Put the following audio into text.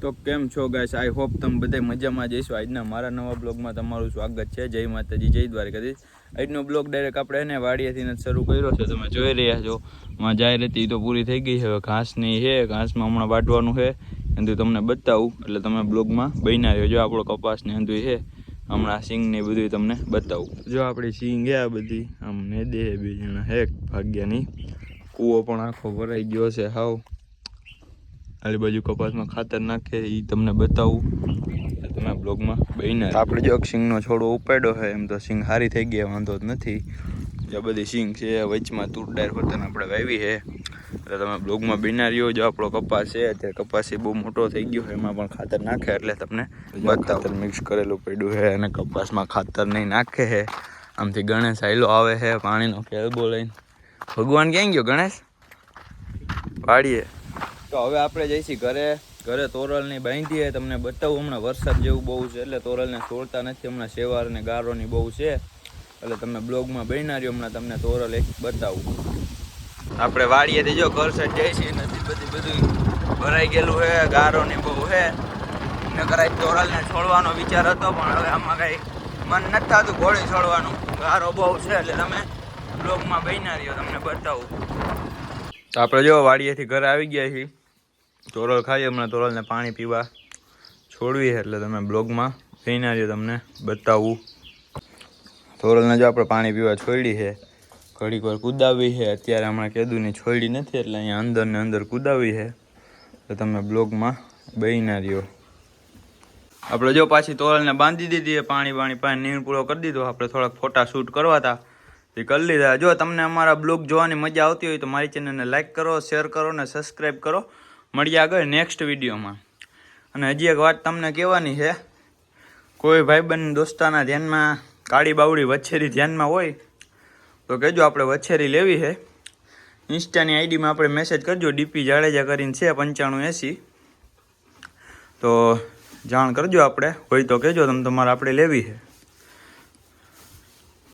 તો કેમ છો ગાઈસ આઈ હોપ તમે બધા મજામાં જઈશું આજના મારા નવા બ્લોગમાં તમારું સ્વાગત છે. જય માતાજી, જય દ્વારકાધીશ. આજનો બ્લોગ ડાયરેક્ટ આપણે એને વાડિયાથી જ શરૂ કર્યો છે. તમે જોઈ રહ્યા છો. માં જાય હતી તો પૂરી થઈ ગઈ છે. હવે ઘાસની છે. ઘાસમાં હમણાં વાટવાનું છે. એનું તમને બતાવું. એટલે તમે બ્લોગમાં બન્યા રહ્યો જો આપણો કપાસની અંધું છે. હમણાં સિંગને બધું તમને બતાવું. જો આપણી સિંગ છે આ બધી. આમ ને દે બે જણા. હેક ભાગ્યાની. કૂવો પણ આખો ભરાઈ ગયો છે. હાવ. આલી બાજુ કપાસમાં ખાતર નાખે એ તમને બતાવું. તમે બ્લોગમાં બહીને આપણે જો સિંગનો છોડો ઉપાડ્યો છે એમ તો સિંગ સારી થઈ ગયા વાંધો જ નથી. જે બધી સિંગ છે વચમાં તુર ડાયર હોતન આપણે વાવી છે. એટલે તમે બ્લોગમાં બિના રહ્યો જો આપણો કપાસ છે અત્યારે કપાસ એ બહુ મોટો થઈ ગયો છે એમાં પણ ખાતર નાખે એટલે તમને ખાતર મિક્સ કરેલું પડ્યું છે અને કપાસમાં ખાતર નહીં નાખે છે. આમથી ગણેશ આયલો આવે છે પાણીનો કેલબો લઈને. ભગવાન ક્યાં ગયો ગણેશ? વાડીએ. તો હવે આપણે જઈશી ઘરે. ઘરે તોરલની બાંધીએ તમને બતાવું, હમણાં વરસાદ જેવું બહુ છે, એટલે તોરલને છોડતા નથી. હમણાં શેવાર અને ગારોની બહુ છે. એટલે તમે બ્લોગમાં બનનારી હમણાં તમને તોરલ એક બતાવું. આપણે વાડીએથી જો ઘર સાઈડ જઈશી નથી બધી બધું ભરાઈ ગયેલું છે, ગારોની બહુ છે. નકર આજ તોરલને છોડવાનો વિચાર હતો, પણ હવે આમાં કાંઈ મન નથી થતું ઘોડી છોડવાનું. ગારો બહુ છે, એટલે તમે બ્લોગમાં બન્યા તમને બતાવું. આપણે જો વાડીએથી ઘરે આવી ગયા છીએ. તોરલ ખાઈએ, હમણાં તોરલને પાણી પીવા છોડવી એટલે તમે બ્લોગમાં જઈને આજે તમને બતાવવું તોરલને જો આપણે પાણી પીવા છોડી છે, ઘડીક વાર કુદાવી છે. અત્યારે હમણાં કેદુની છોડી નથી, એટલે અહીંયા અંદર ને અંદર કુદાવી છે. તો તમે બ્લોગમાં બહીના રહ્યો. આપણે જો પાછી તોરલને બાંધી દીધી પાણી પાણી પાણી નીણ પૂરો કરી દીધો. આપણે થોડાક ફોટા શૂટ કરવા હતા એ કરી લીધા. જો તમને અમારા બ્લોગ જોવાની મજા આવતી હોય તો મારી ચેનલને લાઈક કરો, શેર કરો ને સબસ્ક્રાઈબ કરો. મળીએ આગળ નેક્સ્ટ વિડીયોમાં. અને હજી એક વાત તમને કહેવાની છે. કોઈ ભાઈબંધ દોસ્તાના ધ્યાનમાં, કાળી બાવડી વછેરી ધ્યાનમાં હોય, તો કહેજો આપણે વછેરી લેવી છે. ઇન્સ્ટાની આઈડીમાં આપણે મેસેજ કરજો. ડીપી જાડેજા કરીને છે પંચાણું એંસી. તો જાણ કરજો આપણે. હોય તો કહેજો, તમે તમારે આપણે લેવી છે.